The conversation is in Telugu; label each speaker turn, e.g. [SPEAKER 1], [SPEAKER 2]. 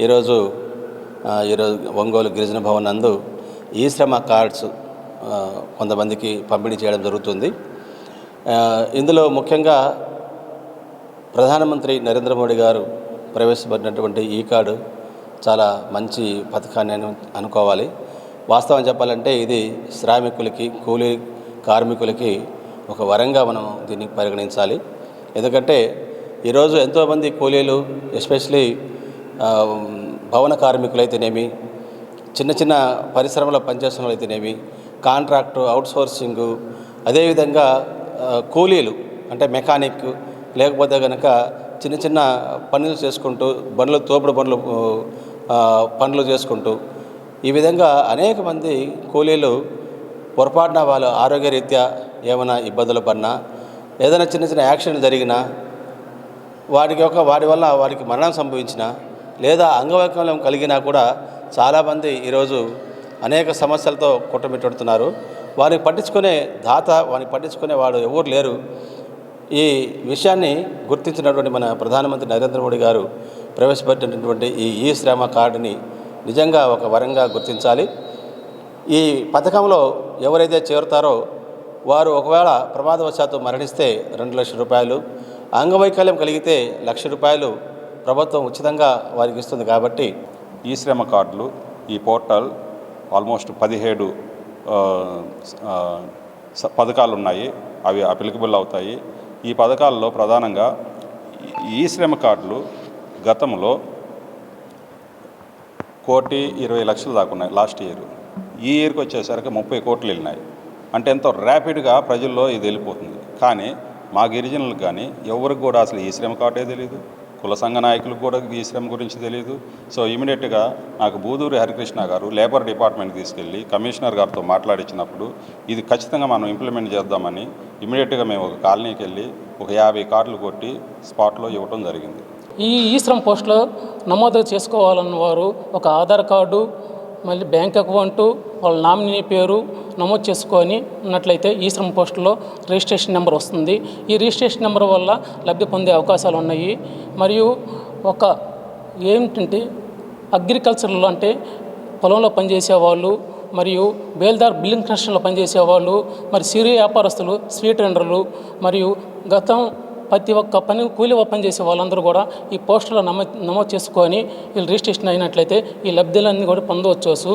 [SPEAKER 1] ఈరోజు ఈరోజు ఒంగోలు గిరిజన భవన్ నందు ఈ శ్రమ కార్డ్స్ కొంతమందికి పంపిణీ చేయడం జరుగుతుంది. ఇందులో ముఖ్యంగా ప్రధానమంత్రి నరేంద్ర మోడీ గారు ప్రవేశపెట్టినటువంటి ఈ కార్డు చాలా మంచి పథకాన్ని అనుకోవాలి. వాస్తవం చెప్పాలంటే ఇది శ్రామికులకి కూలీ కార్మికులకి ఒక వరంగా మనం దీన్ని పరిగణించాలి. ఎందుకంటే ఈరోజు ఎంతోమంది కూలీలు ఎస్పెషలీ భవన కార్మికులైతేనేమి చిన్న చిన్న పరిశ్రమలో పనిచేస్తున్న వాళ్ళైతేనేమి కాంట్రాక్టు అవుట్సోర్సింగు అదేవిధంగా కూలీలు అంటే మెకానిక్ లేకపోతే కనుక చిన్న చిన్న పనులు చేసుకుంటూ బండ్లు తోపుడు బండ్లు పనులు చేసుకుంటూ ఈ విధంగా అనేక మంది కూలీలు పొరపాటున వాళ్ళు ఆరోగ్యరీత్యా ఏమైనా ఇబ్బందులు పడినా ఏదైనా చిన్న చిన్న యాక్సిడెంట్ జరిగినా వాటికి ఒక వాటి వల్ల వారికి మరణం సంభవించిన లేదా అంగవైకల్యం కలిగినా కూడా చాలామంది ఈరోజు అనేక సమస్యలతో కుట్టమిట్టుడుతున్నారు. వారిని పట్టించుకునే దాత వారిని పట్టించుకునే వాడు ఎవరు లేరు. ఈ విషయాన్ని గుర్తించినటువంటి మన ప్రధానమంత్రి నరేంద్ర మోడీ గారు ప్రవేశపెట్టినటువంటి ఈ ఈ శ్రమ కార్డుని నిజంగా ఒక వరంగా గుర్తించాలి. ఈ పథకంలో ఎవరైతే చేరుతారో వారు ఒకవేళ ప్రమాదవశాత్తు మరణిస్తే రెండు లక్షల రూపాయలు అంగవైకల్యం కలిగితే లక్ష రూపాయలు ప్రభుత్వం ఉచితంగా వారికి ఇస్తుంది కాబట్టి
[SPEAKER 2] ఈ శ్రమ కార్డులు ఈ పోర్టల్ ఆల్మోస్ట్ పదిహేడు పథకాలు ఉన్నాయి అవి అప్లికబుల్ అవుతాయి. ఈ పథకాల్లో ప్రధానంగా ఈ- ఈ శ్రమ కార్డులు గతంలో కోటి ఇరవై లక్షలు దాకా ఉన్నాయి లాస్ట్ ఇయర్. ఈ ఇయర్కి వచ్చేసరికి ముప్పై కోట్లు వెళ్ళినాయి. అంటే ఎంతో ర్యాపిడ్గా ప్రజల్లో ఇది వెళ్ళిపోతుంది. కానీ మా గిరిజనులకు కానీ ఎవరికి కూడా అసలు ఈ శ్రమ కార్డే తెలియదు కుల సంఘ నాయకులకు కూడా ఈ శ్రమ గురించి తెలియదు సో ఇమీడియట్గా నాకు బూదూరి హరికృష్ణ గారు లేబర్ డిపార్ట్మెంట్కి తీసుకెళ్ళి కమిషనర్ గారితో మాట్లాడించినప్పుడు ఇది ఖచ్చితంగా మనం ఇంప్లిమెంట్ చేద్దామని ఇమీడియట్గా మేము ఒక కాలనీకి వెళ్ళి ఒక యాభై కార్డులు కొట్టి స్పాట్లో ఇవ్వటం జరిగింది.
[SPEAKER 3] ఈ ఈ శ్రమ్ పోస్ట్లో నమోదు చేసుకోవాలన్న వారు ఒక ఆధార్ కార్డు మళ్ళీ బ్యాంక్ అకౌంటు వాళ్ళ నామినీ పేరు నమోదు చేసుకొని ఉన్నట్లయితే ఈ శ్రమ్ పోస్టులో రిజిస్ట్రేషన్ నెంబర్ వస్తుంది. ఈ రిజిస్ట్రేషన్ నెంబర్ వల్ల లబ్ధి పొందే అవకాశాలు ఉన్నాయి. మరియు ఒక ఏమిటంటే అగ్రికల్చర్లో అంటే పొలంలో పనిచేసే వాళ్ళు మరియు బేల్దార్ బిల్లింగ్ కనెక్షన్లో పనిచేసే వాళ్ళు మరి సిరి వ్యాపారస్తులు స్వీట్ వెండర్లు మరియు గతం ప్రతి ఒక్క పని కూలి పని చేసే వాళ్ళందరూ కూడా ఈ పోస్టులో నమో నమోదు చేసుకొని వీళ్ళు రిజిస్ట్రేషన్ అయినట్లయితే ఈ లబ్ధులన్నీ కూడా పొందవచ్చు.